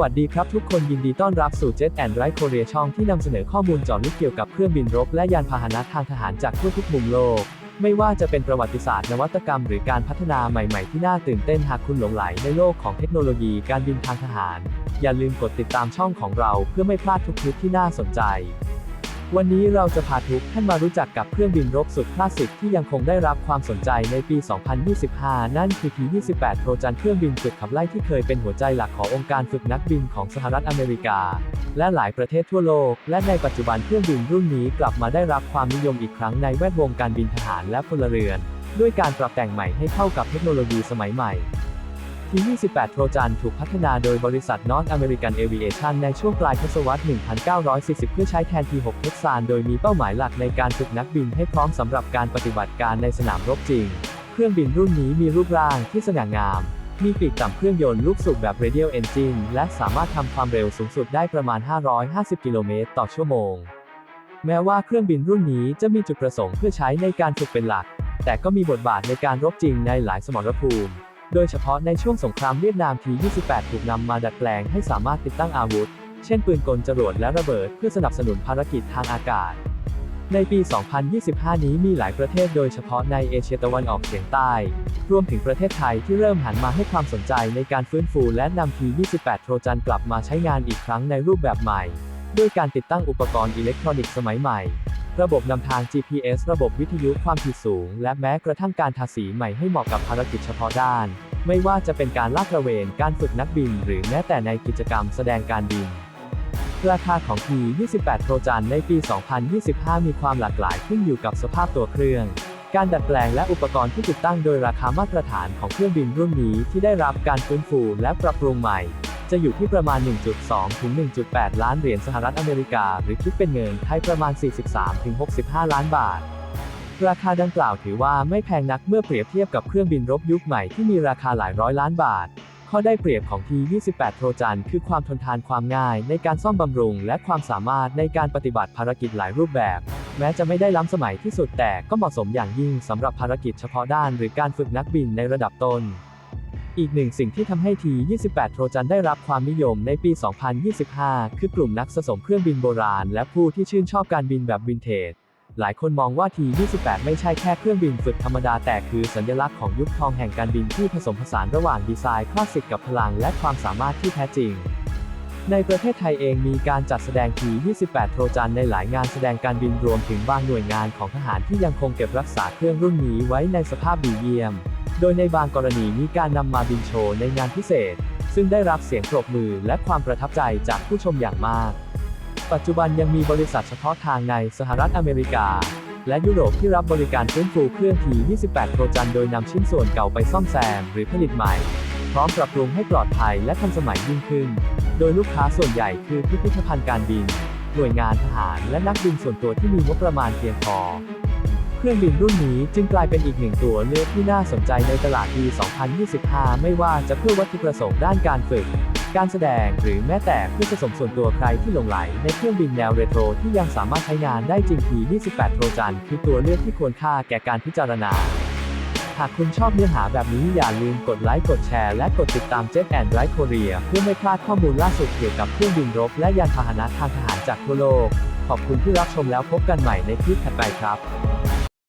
วัสดีครับทุกคนยินดีต้อนรับสู่ Jet and Right Korea ช่องที่นำเสนอข้อมูลเจาะลึกเกี่ยวกับเครื่องบินรบและยานพาหนะทางทหารจากทั่วทุกมุมโลก ไม่ว่าจะเป็นประวัติศาสตร์นวัตกรรมหรือการพัฒนาใหม่ๆที่น่าตื่นเต้นหากคุณหลงไหลในโลกของเทคโนโลยีการบินทางทหาร อย่าลืมกดติดตามช่องของเราเพื่อไม่พลาดทุกคลิปที่น่าสนใจ วันนี้เราจะพาทุกท่านมารู้จักกับเครื่องบินรบสุดคลาสสิกที่ยังคงได้รับความสนใจในปี 2025 นั่นคือ P-28 โทรจันเครื่องบินฝึกขับไล่ที่เคยเป็นหัวใจหลักขององค์การฝึกนักบินของสหรัฐอเมริกา และหลายประเทศทั่วโลก และในปัจจุบันเครื่องบินรุ่นนี้กลับมาได้รับความนิยมอีกครั้งในแวดวงการบินทหารและพลเรือน ด้วยการปรับแต่งใหม่ให้เข้ากับเทคโนโลยีสมัยใหม่ ที28 โทรจันถูกพัฒนาโดยบริษัท North American Aviation ในช่วงปลายทศวรรษ 1940 เพื่อใช้แทน T6 เท็กซานโดยมีเป้าหมายหลักในการฝึกนักบินให้พร้อมสำหรับการปฏิบัติการในสนามรบจริง เครื่องบินรุ่นนี้มีรูปร่างที่สง่างาม มีปีกต่ำเครื่องยนต์ลูกสูบแบบ radial engine และสามารถทำความเร็วสูงสุดได้ประมาณ 550 กิโลเมตรต่อชั่วโมง แม้ว่าเครื่องบินรุ่นนี้จะมีจุดประสงค์เพื่อใช้ในการฝึกเป็นหลัก แต่ก็มีบทบาทในการรบจริงในหลายสมรภูมิ โดยเฉพาะในช่วงสงครามเวียดนามที 28 ถูกนำมาดัดแปลงให้สามารถติดตั้งอาวุธ เช่นปืนกลจรวดและระเบิดเพื่อสนับสนุนภารกิจทางอากาศ ในปี 2025 นี้มีหลายประเทศโดยเฉพาะในเอเชียตะวันออกเฉียงใต้ รวมถึงประเทศไทยที่เริ่มหันมาให้ความสนใจในการฟื้นฟูและนำที 28 โทรจันกลับมาใช้งานอีกครั้งในรูปแบบใหม่ ด้วยการติดตั้งอุปกรณ์อิเล็กทรอนิกส์สมัยใหม่ ระบบนำทาง GPS ระบบวิทยุความถี่สูง และแม้กระทั่งการทาสีใหม่ให้เหมาะกับภารกิจเฉพาะด้าน ไม่ว่าจะเป็นการลาดตระเวน การฝึกนักบิน หรือแม้แต่ในกิจกรรมแสดงการบิน ราคาของ P28 โทรจันในปี 2025 มีความหลากหลายขึ้นอยู่กับสภาพตัวเครื่องการดัดแปลงและอุปกรณ์ที่ติดตั้งโดยราคามาตรฐานของเครื่องบินรุ่นนี้ที่ได้รับการฟื้นฟูและปรับปรุงใหม่ จะอยู่ที่ประมาณ 1.2 ถึง 1.8 ล้านเหรียญสหรัฐอเมริกา หรือคิดเป็นเงินไทยประมาณ 43 ถึง 65 ล้านบาท ราคาดังกล่าวถือว่าไม่แพงนักเมื่อเปรียบเทียบกับเครื่องบินรบยุคใหม่ที่มีราคาหลายร้อยล้านบาท ข้อได้เปรียบของ T28 โทรจันคือความทนทานความง่าย ในการซ่อมบำรุง และความสามารถในการปฏิบัติภารกิจหลายรูปแบบ แม้จะไม่ได้ล้ำสมัยที่สุดแต่ก็เหมาะสมอย่างยิ่งสำหรับภารกิจเฉพาะด้าน หรือการฝึกนักบินในระดับต้น อีกหนึ่งสิ่งที่ทำให้ T28 โทรจันได้รับความนิยมในปี 2025 คือกลุ่มนักสะสมเครื่องบินโบราณ และผู้ที่ชื่นชอบการบินแบบวินเทจ หลายคนมองว่า T28 ไม่ใช่แค่เครื่องบินฝึกธรรมดาแต่คือสัญลักษณ์ของยุคทองแห่งการบินที่ผสมผสานระหว่างดีไซน์คลาสสิกกับพลังและความสามารถที่แท้จริงในประเทศไทยเองมีการจัดแสดง T28 โทรจันในหลายงานแสดงการบินรวมถึงบางหน่วยงานของทหารที่ยังคงเก็บรักษาเครื่องรุ่นนี้ไว้ในสภาพดีเยี่ยม โดยในบางกรณีมีการนำมาบินโชว์ในงานพิเศษ ซึ่งได้รับเสียงปรบมือและความประทับใจจากผู้ชมอย่างมาก ปัจจุบันยังมีบริษัทเฉพาะทางในสหรัฐอเมริกา และยุโรปที่รับบริการฟื้นฟูเครื่อง T28 โทรจันโดยนำชิ้นส่วนเก่าไปซ่อมแซมหรือผลิตใหม่ พร้อมปรับปรุงให้ปลอดภัยและทันสมัยยิ่งขึ้น โดยลูกค้าส่วนใหญ่คือพิพิธภัณฑ์การบิน หน่วยงานทหารและนักบินส่วนตัวที่มีงบประมาณเพียงพอ เครื่องบินรุ่นนี้จึงกลายเป็นอีกหนึ่งตัวเลือกที่น่าสนใจในตลาดปี 2025 ไม่ว่าจะเพื่อวัตถุประสงค์ด้านการฝึก การแสดงหรือแม้แต่เพื่อผสมส่วนตัวใครที่หลงไหลในเครื่องบินแนวเรโทรที่ยังสามารถใช้งานได้จริง P28 โทรจันคือตัวเลือกที่ควรค่าแก่การพิจารณาหากคุณชอบเนื้อหาแบบนี้อย่าลืมกดไลค์ กดแชร์ และกดติดตาม Jet and Right Korea เพื่อไม่พลาดข้อมูลล่าสุดเกี่ยวกับเครื่องบินรบ และยานพาหนะทางทหารจากทั่วโลก ขอบคุณที่รับชมแล้วพบกันใหม่ในคลิปถัดไปครับ